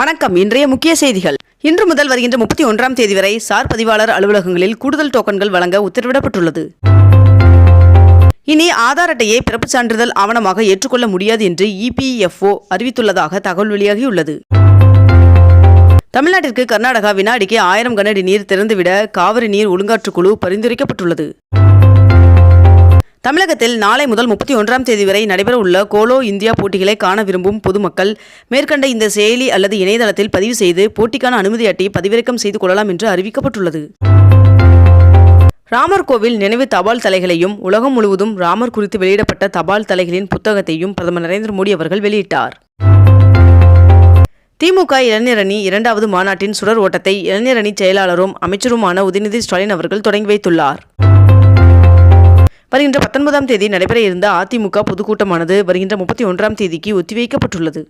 வணக்கம். இன்றைய முக்கிய செய்திகள். இன்று முதல் வருகின்ற முப்பத்தி ஒன்றாம் தேதி வரை சார் பதிவாளர் அலுவலகங்களில் கூடுதல் டோக்கன்கள் வழங்க உத்தரவிடப்பட்டுள்ளது. இனி ஆதார் அட்டையை பிறப்புச் சான்றிதழ் ஆவணமாக ஏற்றுக்கொள்ள முடியாது என்று இபிஎஃப்ஓ அறிவித்துள்ளதாக தகவல் வெளியாகியுள்ளது. தமிழ்நாட்டிற்கு கர்நாடகா வினாடிக்கு ஆயிரம் கனஅடி நீர் திறந்துவிட காவிரி நீர் ஒழுங்காற்றுக்குழு பரிந்துரைக்கப்பட்டுள்ளது. தமிழகத்தில் நாளை முதல் முப்பத்தி ஒன்றாம் தேதி வரை நடைபெறவுள்ள கோலோ இந்தியா போட்டிகளை காண விரும்பும் பொதுமக்கள் மேற்கண்ட இந்த செயலி அல்லது இணையதளத்தில் பதிவு செய்து போட்டிக்கான அனுமதி அட்டையை பதிவிறக்கம் செய்து கொள்ளலாம் என்று அறிவிக்கப்பட்டுள்ளது. ராமர் கோவில் நினைவு தபால் தலைகளையும் உலகம் முழுவதும் ராமர் குறித்து வெளியிடப்பட்ட தபால் தலைகளின் புத்தகத்தையும் பிரதமர் நரேந்திர மோடி அவர்கள் வெளியிட்டார். திமுக இளைஞரணி இரண்டாவது மாநாட்டின் சுடர் ஓட்டத்தை இளைஞரணி செயலாளரும் அமைச்சருமான உதயநிதி ஸ்டாலின் அவர்கள் தொடங்கி வைத்துள்ளார். வருகின்ற பத்தொன்பதாம் தேதி நடைபெற இருந்த அதிமுக பொதுக்கூட்டமானது வருகின்ற முப்பத்தி ஒன்றாம் தேதிக்கு ஒத்திவைக்கப்பட்டுள்ளது.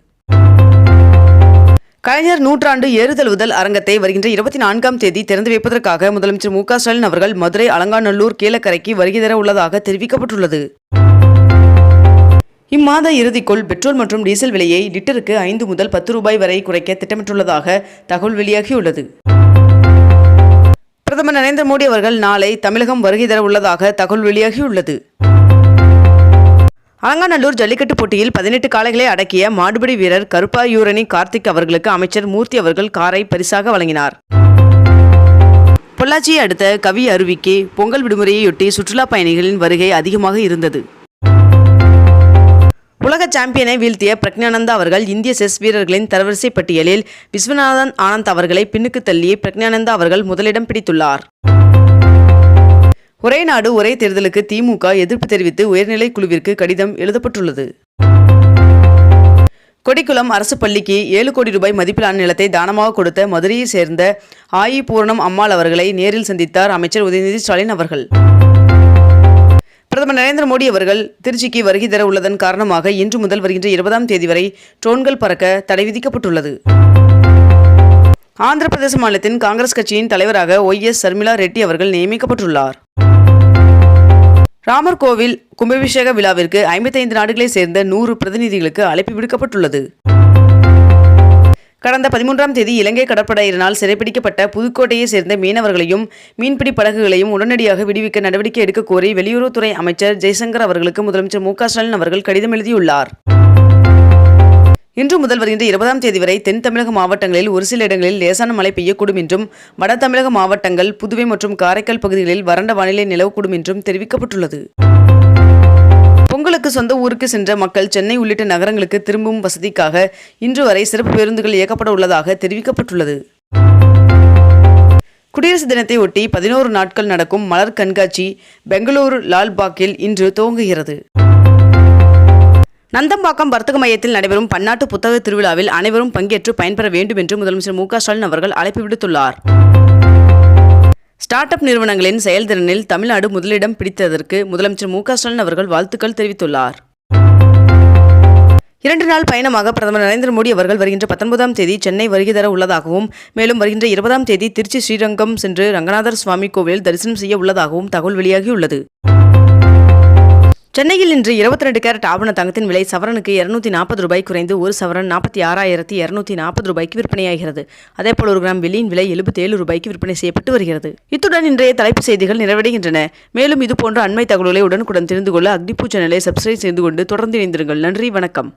கலைஞர் நூற்றாண்டு ஏறுதழுவுதல் அரங்கத்தை வருகின்ற இருபத்தி நான்காம் தேதி திறந்து வைப்பதற்காக முதலமைச்சர் மு க ஸ்டாலின் அவர்கள் மதுரை அலங்காநல்லூர் கீழக்கரைக்கு வருகை தர உள்ளதாக தெரிவிக்கப்பட்டுள்ளது. இம்மாத இறுதிக்குள் பெட்ரோல் மற்றும் டீசல் விலையை லிட்டருக்கு ஐந்து முதல் பத்து ரூபாய் வரை குறைக்க திட்டமிட்டுள்ளதாக தகவல் வெளியாகியுள்ளது. பிரதமர் நரேந்திர மோடி அவர்கள் நாளை தமிழகம் வருகை தர உள்ளதாக தகவல் வெளியாகியுள்ளது. அலங்காநல்லூர் ஜல்லிக்கட்டு போட்டியில் பதினெட்டு காளைகளை அடக்கிய மாடுபிடி வீரர் கருப்பாயூரணி கார்த்திக் அவர்களுக்கு அமைச்சர் மூர்த்தி அவர்கள் காரை பரிசாக வழங்கினார். பொள்ளாச்சியை அடுத்த கவி அருவிக்கு பொங்கல் விடுமுறையையொட்டி சுற்றுலா பயணிகளின் வருகை அதிகமாக இருந்தது. உலக சாம்பியனை வீழ்த்திய பிரக்ஞானந்தா அவர்கள் இந்திய செஸ் வீரர்களின் தரவரிசை பட்டியலில் விஸ்வநாதன் ஆனந்த் அவர்களை பின்னுக்கு தள்ளி பிரக்ஞானந்தா அவர்கள் முதலிடம் பிடித்துள்ளார். ஒரே நாடு ஒரே தேர்தலுக்கு திமுக எதிர்ப்பு தெரிவித்து உயர்நிலை குழுவிற்கு கடிதம் எழுதப்பட்டுள்ளது. கொடிக்குளம் அரசு பள்ளிக்கு ஏழு கோடி ரூபாய் மதிப்பிலான நிலத்தை தானமாக கொடுத்த மதுரையை சேர்ந்த ஆயி பூரணம் அம்மாள் அவர்களை நேரில் சந்தித்தார் அமைச்சர் உதயநிதி ஸ்டாலின் அவர்கள். பிரதமர் நரேந்திர மோடி அவர்கள் திருச்சிக்கு வருகை தர உள்ளதன் காரணமாக இன்று முதல் வருகின்ற இருபதாம் தேதி வரை ட்ரோன்கள் பறக்க தடை விதிக்கப்பட்டுள்ளது. ஆந்திர பிரதேச மாநிலத்தின் காங்கிரஸ் கட்சியின் தலைவராக ஒய் எஸ் சர்மிளா ரெட்டி அவர்கள் நியமிக்கப்பட்டுள்ளார். ராமர் கோவில் கும்பாபிஷேக விழாவிற்கு ஐம்பத்தைந்து நாடுகளைச் சேர்ந்த நூறு பிரதிநிதிகளுக்கு அழைப்பு விடுக்கப்பட்டுள்ளது. கடந்த பதிமூன்றாம் தேதி இலங்கை கடற்படையினால் சிறைப்பிடிக்கப்பட்ட புதுக்கோட்டையைச் சேர்ந்த மீனவர்களையும் மீன்பிடி படகுகளையும் உடனடியாக விடுவிக்க நடவடிக்கை எடுக்க கோரி வெளியுறவுத்துறை அமைச்சர் ஜெய்சங்கர் அவர்களுக்கு முதலமைச்சர் மு ஸ்டாலின் அவர்கள் கடிதம் எழுதியுள்ளார். இன்று முதல் வருகின்ற இருபதாம் தேதி வரை தென் தமிழக மாவட்டங்களில் ஒரு சில இடங்களில் லேசான மழை பெய்யக்கூடும் என்றும் வட தமிழக மாவட்டங்கள் புதுவை மற்றும் காரைக்கால் பகுதிகளில் வறண்ட வானிலை நிலவக்கூடும் என்றும் தெரிவிக்கப்பட்டுள்ளது. தங்களுக்கு சொந்த ஊருக்கு சென்ற மக்கள் சென்னை உள்ளிட்ட நகரங்களுக்கு திரும்பும் வசதிக்காக இன்று வரை சிறப்பு பேருந்துகள் இயக்கப்பட உள்ளதாக தெரிவிக்கப்பட்டுள்ளது. குடியரசு தினத்தை ஒட்டி பதினோரு நாட்கள் நடக்கும் மலர் கண்காட்சி பெங்களூரு லால்பாக்கில் இன்று துவங்குகிறது. நந்தம்பாக்கம் வர்த்தக மையத்தில் நடைபெறும் பன்னாட்டு புத்தக திருவிழாவில் அனைவரும் பங்கேற்று பயன்பெற வேண்டும் என்று முதலமைச்சர் மு க ஸ்டாலின் அவர்கள் அழைப்பு விடுத்துள்ளார். ஸ்டார்ட் அப் நிறுவனங்களின் செயல்திறனில் தமிழ்நாடு முதலிடம் பிடித்ததற்கு முதலமைச்சர் மு ஸ்டாலின் அவர்கள் வாழ்த்துக்கள் தெரிவித்துள்ளார். இரண்டு நாள் பயணமாக பிரதமர் நரேந்திர மோடி அவர்கள் வருகின்ற பத்தொன்பதாம் தேதி சென்னை வருகை தர உள்ளதாகவும் மேலும் வருகின்ற இருபதாம் தேதி திருச்சி ஸ்ரீரங்கம் சென்று ரங்கநாதர் சுவாமி கோவிலில் தரிசனம் செய்ய உள்ளதாகவும் தகவல் வெளியாகியுள்ளது. சென்னையில் இன்று இருபத்தி ரெண்டு கேரட் ஆபண தங்கத்தின் விலை சவரனுக்கு இருநூத்தி நாற்பது ரூபாய் குறைந்து ஒரு சவரன் நாற்பத்தி ஆறாயிரத்தி இருநூத்தி நாற்பது ரூபாய்க்கு விற்பனையாகிறது. அதேபோல் ஒரு கிராம் வெள்ளியின் விலை எழுபத்தி ஏழு ரூபாய்க்கு விற்பனை செய்யப்பட்டு வருகிறது. இத்துடன் இன்றைய தலைப்பு செய்திகள் நிறைவடைகின்றன. மேலும் இதுபோன்ற அண்மை தகவல்களை உடனுக்குடன் தெரிந்து கொள்ள அக்னிபூ சேனலை சப்ஸ்கிரைப் செய்து கொண்டு தொடர்ந்து இணைந்திருங்கள். நன்றி வணக்கம்.